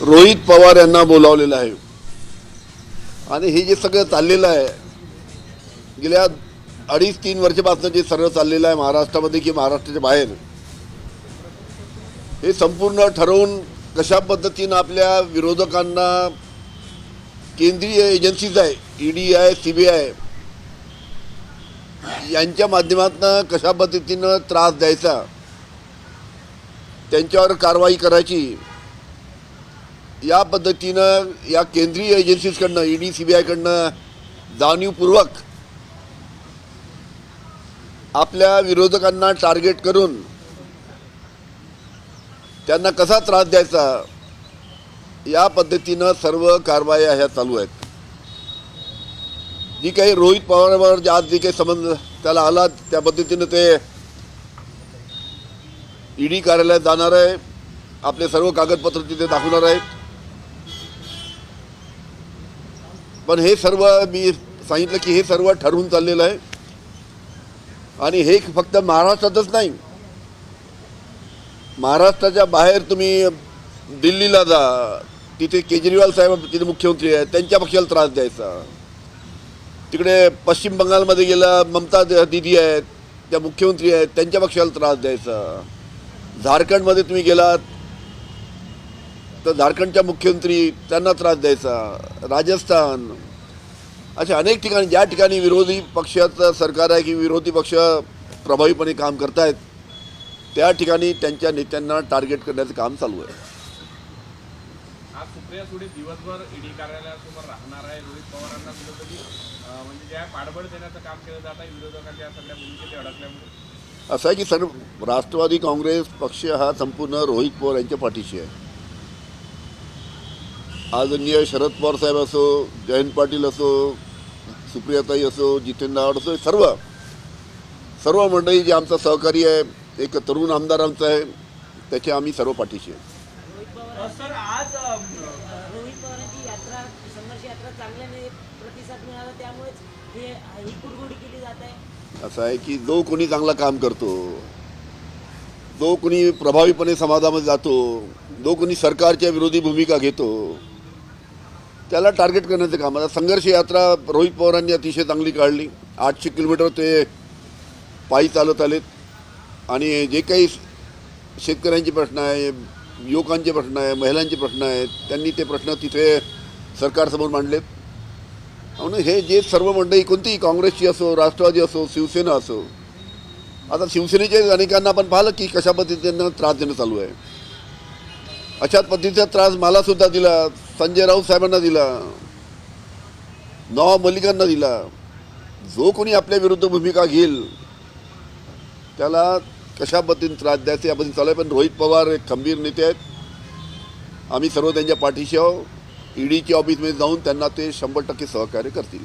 रोहित पवार यांना बोलावलेलं आहे. आणि हे जे सगळं चाललेलं आहे गेल्या अडीच तीन वर्षापासून जे सर्व चाललेलं आहे महाराष्ट्रामध्ये की महाराष्ट्राच्या बाहेर हे संपूर्ण ठरवून कशा पद्धतीनं आपल्या विरोधकांना केंद्रीय एजन्सीज आहे ईडी आहे सी बी आय यांच्या माध्यमातून कशा पद्धतीनं त्रास द्यायचा त्यांच्यावर कारवाई करायची या पद्धतीनं या केंद्रीय एजन्सीजकडनं ई डी सी बी आयकडनं जाणीवपूर्वक आपल्या विरोधकांना टार्गेट करून त्यांना कसा त्रास द्यायचा या पद्धतीनं सर्व कारवाया ह्या चालू आहेत. जी काही रोहित पवारांवर आज जे काही संबंध त्याला आला त्या पद्धतीनं ते ईडी कार्यालयात जाणार आहे. आपले सर्व कागदपत्र तिथे दाखवणार आहेत. पण हे सर्व मी सांगितलं की हे सर्व ठरवून चाललेलं आहे. आणि हे फक्त महाराष्ट्रातच नाही. महाराष्ट्राच्या बाहेर तुम्ही दिल्लीला जा तिथे केजरीवाल साहेब तिथे मुख्यमंत्री आहेत त्यांच्या पक्षाला त्रास द्यायचा. तिकडे पश्चिम बंगालमध्ये गेला ममता दिदी आहेत त्या मुख्यमंत्री आहेत त्यांच्या पक्षाला त्रास द्यायचा. झारखंडमध्ये तुम्ही गेलात तर झारखंडच्या मुख्यमंत्री त्यांना त्रास द्यायचा. राजस्थान. अशा अनेक ठिकाणी ज्या ठिकाणी विरोधी पक्षाचं सरकार आहे की विरोधी पक्ष प्रभावीपणे काम करतायत त्या ठिकाणी त्यांच्या नेत्यांना टार्गेट करण्याचं काम चालू आहे. आज सुप्रिया सुळे दिवसभर ईडी कार्यालयासमोर राहणार आहे. रोहित पवारांना कुठेतरी अं, म्हणजे ज्या पाठबळ देण्याचं काम केलं जात आहे विरोधकांच्या सगळ्या भूमिकेत अडकल्यामुळे. असं आहे की सर्व राष्ट्रवादी काँग्रेस पक्ष हा संपूर्ण रोहित पवार यांच्या पाठीशी आहे. आदरणीय शरद पवार साहेब असो जयंत पाटील असो सुप्रियाताई असो जितेंद्र आव्हाड असो सर्व सर्व मंडळी जे आमचा सहकारी आहे एक तरुण आमदार आमचा आहे त्याचे आम्ही सर्व पाठीशी आहे. सर आज अम, रोहित पवारांची यात्रा संघर्ष यात्रा चांगल्याने प्रतिसाद मिळाला त्यामुळेच हे कुरघोडी केली जात आहे. असं आहे की जो कोणी चांगलं काम करतो जो कोणी प्रभावीपणे समाजामध्ये जातो जो कोणी सरकारच्या विरोधी भूमिका घेतो त्याला टार्गेट करण्याचं काम. आता संघर्ष यात्रा रोहित पवारांनी अतिशय चांगली काढली. आठशे किलोमीटर ते पायी चालत आलेत. आणि जे काही शेतकऱ्यांचे प्रश्न आहे युवकांचे प्रश्न आहे महिलांचे प्रश्न आहेत त्यांनी ते प्रश्न तिथे सरकारसमोर मांडलेत. म्हणून हे जे सर्व मंडळी कोणतीही काँग्रेसची असो राष्ट्रवादी असो शिवसेना असो आता शिवसेनेच्या अनेकांना आपण पाहिलं की कशा पद्धतीनं त्रास देणं चालू आहे. अशाच पद्धतीचा त्रास मला सुद्धा दिला संजय राऊत साहेबांना दिला नवा मलिकांना दिला. जो कोणी आपल्या विरुद्ध भूमिका घेईल त्याला कशा पद्धतीने त्रास द्यायचा या पद्धतीने चालू आहे. पण रोहित पवार एक खंबीर नेते आहेत. आम्ही सर्व त्यांच्या पाठीशी आहो ईडीच्या ऑफिसमध्ये जाऊन त्यांना ते शंभर टक्के सहकार्य करतील.